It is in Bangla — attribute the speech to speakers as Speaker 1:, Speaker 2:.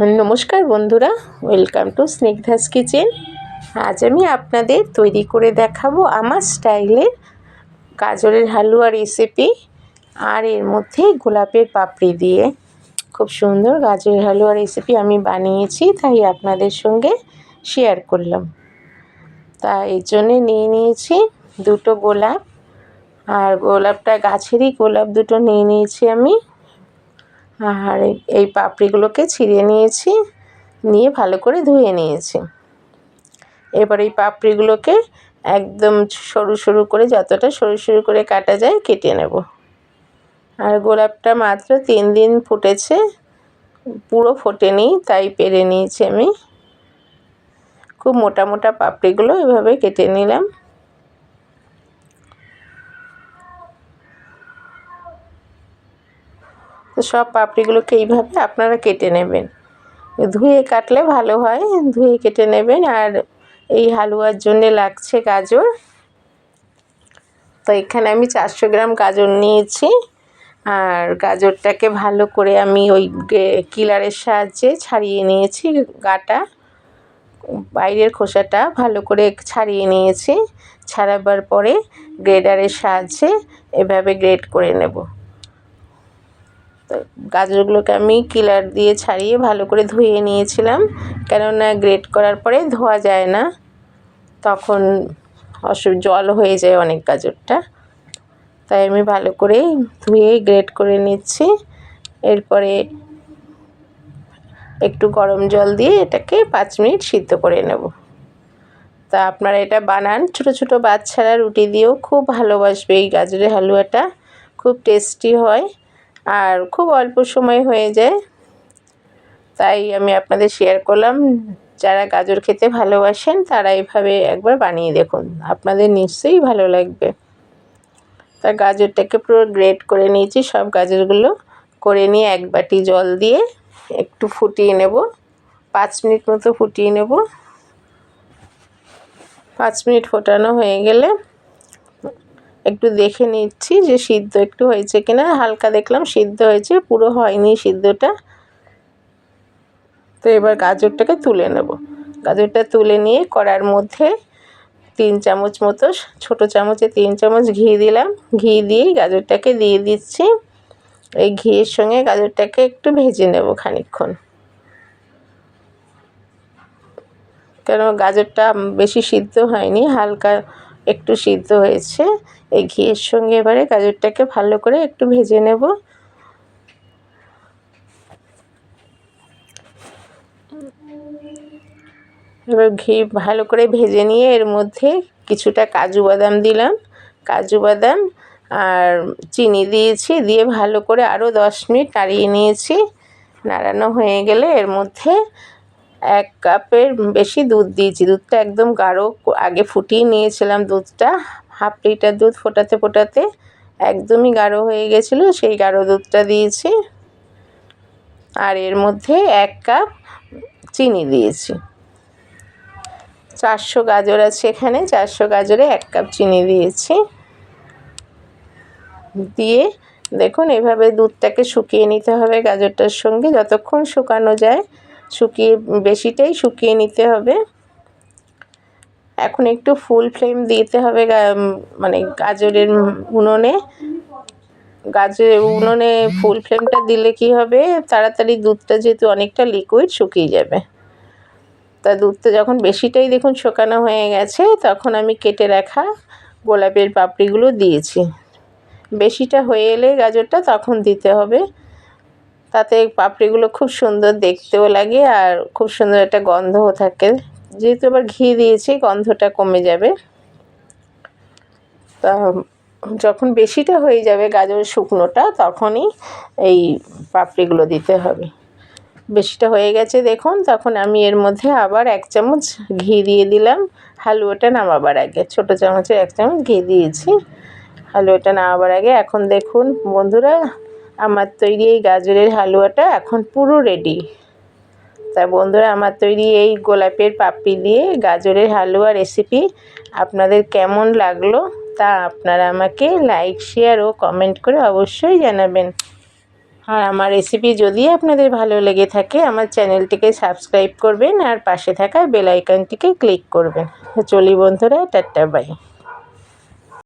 Speaker 1: নমস্কার বন্ধুরা, ওয়েলকাম টু স্নিগ্ধাস কিচেন। আজ আমি আপনাদের তৈরি করে দেখাবো আমার স্টাইলের গাজরের হালুয়া রেসিপি আর এর মধ্যে গোলাপের পাপড়ি দিয়ে। খুব সুন্দর গাজরের হালুয়া রেসিপি আমি বানিয়েছি, তাই আপনাদের সঙ্গে শেয়ার করলাম। তা এর জন্যে নিয়ে নিয়েছি দুটো গোলাপ, আর গোলাপটা গাছেরই গোলাপ দুটো নিয়ে নিয়েছি আমি। আর এই পাপড়িগুলোকে ছিঁড়ে নিয়েছি, নিয়ে ভালো করে ধুয়ে নিয়েছি। এবার এই পাপড়িগুলোকে একদম সরু সরু করে, যতটা সরু সরু করে কাটা যায় কেটে নেব। আর গোলাপটা মাত্র তিন দিন ফুটেছে, পুরো ফোটেনি, তাই পেরে নিয়েছি আমি। খুব মোটা মোটা পাপড়িগুলো এভাবে কেটে নিলাম। সব পাপড়িগুলোকে এইভাবে আপনারা কেটে নেবেন। ধুয়ে কাটলে ভালো হয়, ধুয়ে কেটে নেবেন। আর এই হালুয়ার জন্যে লাগছে গাজর। তো এখানে আমি চারশো গ্রাম গাজর নিয়েছি। আর গাজরটাকে ভালো করে আমি ওই কিলারের সাহায্যে ছাড়িয়ে নিয়েছি গাটা। বাইরের খোসাটা ভালো করে ছাড়িয়ে নিয়েছি। ছাড়াবার পরে গ্রেডারের সাহায্যে এভাবে গ্রেড করে নেব। গাজরগুলোকে আমি কিলার দিয়ে ছাড়িয়ে ভালো করে ধুয়ে নিয়েছিলাম। কেননা গ্রেট করার পরে ধোয়া যায় না। তখন অসু জল হয়ে যায় অনেক গাজরটা। তাই আমি ভালো করে ধুয়ে গ্রেট করে নিচ্ছি। এরপরে একটু গরম জল দিয়ে এটাকে পাঁচ মিনিট সিদ্ধ করে নেব। তা আপনারা এটা বানান। ছোট ছোট বাচ্চারা রুটি দিয়েও খুব ভালোবাসবে এই গাজরের হালুয়াটা। খুব টেস্টি হয়। আর খুব অল্প সময় হয়ে যায়। তাই আমি আপনাদের শেয়ার করলাম। যারা গাজর খেতে ভালোবাসেন, তারা এভাবে একবার বানিয়ে দেখুন। আপনাদের নিশ্চয়ই ভালো লাগবে। তা গাজরটাকে পুরো গ্রেট করে নিয়েছি। সব গাজরগুলো করে নিয়ে এক বাটি জল দিয়ে একটু ফুটিয়ে নেব। পাঁচ মিনিট মতো ফুটিয়ে নেব। পাঁচ মিনিট ফোটানো হয়ে গেলে একটু দেখে নিচ্ছি যে সিদ্ধ একটু হয়েছে কিনা। হালকা দেখলাম সিদ্ধ হয়েছে, পুরো হয়নি সিদ্ধটা। তো এবার গাজরটাকে তুলে নেব। গাজরটা তুলে নিয়ে কড়ার মধ্যে তিন চামচ মতো, ছোট চামচে তিন চামচ ঘি দিলাম। ঘি দিয়েই গাজরটাকে দিয়ে দিচ্ছি। এই ঘিয়ের সঙ্গে গাজরটাকে একটু ভেজে নেব খানিক্ষণ কেন গাজরটা বেশি সিদ্ধ হয়নি, হালকা একটু সিদ্ধ হয়েছে। এই ঘিয়ের সঙ্গে এবারে গাজরটাকে ভালো করে একটু ভেজে নেব। এবার ঘি ভালো করে ভেজে নিয়ে এর মধ্যে কিছুটা কাজু বাদাম দিলাম। কাজু বাদাম আর চিনি দিয়েছি, দিয়ে ভালো করে আরও দশ মিনিট নাড়িয়ে নিয়েছি। নাড়ানো হয়ে গেলে এর মধ্যে এক কাপের বেশি দুধ দিয়েছি। দুধটা একদম গাঢ় আগে ফুটিয়ে নিয়েছিলাম দুধটা। হাফ লিটার দুধ ফোটাতে ফোটাতে একদমই গাঢ় হয়ে গেছিল, সেই গাঢ় দুধটা দিয়েছি। আর এর মধ্যে এক কাপ চিনি দিয়েছি। চারশো গাজর আছে এখানে, চারশো গাজরে এক কাপ চিনি দিয়েছি। দিয়ে দেখুন, এভাবে দুধটাকে শুকিয়ে নিতে হবে গাজরটার সঙ্গে। যতক্ষণ শুকানো যায় শুকিয়ে, বেশিটাই শুকিয়ে নিতে হবে। এখন একটু ফুল ফ্লেম দিতে হবে মানে গাজরের উনুনে। গাজরের উনুনে ফুল ফ্লেমটা দিলে কি হবে? তাড়াতাড়ি দুধটা যেহেতু অনেকটা লিকুইড শুকিয়ে যাবে। তা দুধটা যখন বেশিটাই দেখুন শুকানো হয়ে গেছে, তখন আমি কেটে রাখা গোলাপের পাপড়িগুলো দিয়েছি। বেশিটা হয়ে এলে গাজরটা তখন দিতে হবে। তাতে পাপড়িগুলো খুব সুন্দর দেখতেও লাগে আর খুব সুন্দর একটা গন্ধও থাকে। যেহেতু আবার ঘি দিয়েছি, গন্ধটা কমে যাবে। তা যখন বেশিটা হয়ে যাবে গাজর শুকনোটা, তখনই এই পাপড়িগুলো দিতে হবে। বেশিটা হয়ে গেছে দেখুন, তখন আমি এর মধ্যে আবার এক চামচ ঘি দিয়ে দিলাম। হালুয়াটা নামাবার আগে, ছোটো চামচে এক চামচ ঘি দিয়েছি। হালুয়াটা নামাবার আগে, এখন দেখুন বন্ধুরা আমার তৈরি এই গাজরের হালুয়াটা এখন পুরো রেডি তা বন্ধুরা, আমার তৈরি এই গোলাপের পাপড়ি দিয়ে গাজরের হালুয়া রেসিপি আপনাদের কেমন লাগল তা আপনারা আমাকে লাইক শেয়ার ও কমেন্ট করে অবশ্যই জানাবেন। আর আমার রেসিপি যদি আপনাদের ভালো লেগে থাকে, আমার চ্যানেলটিকে সাবস্ক্রাইব করবেন আর পাশে থাকা বেল আইকনটিকে ক্লিক করবেন। চলি বন্ধুরা, টাটা বাই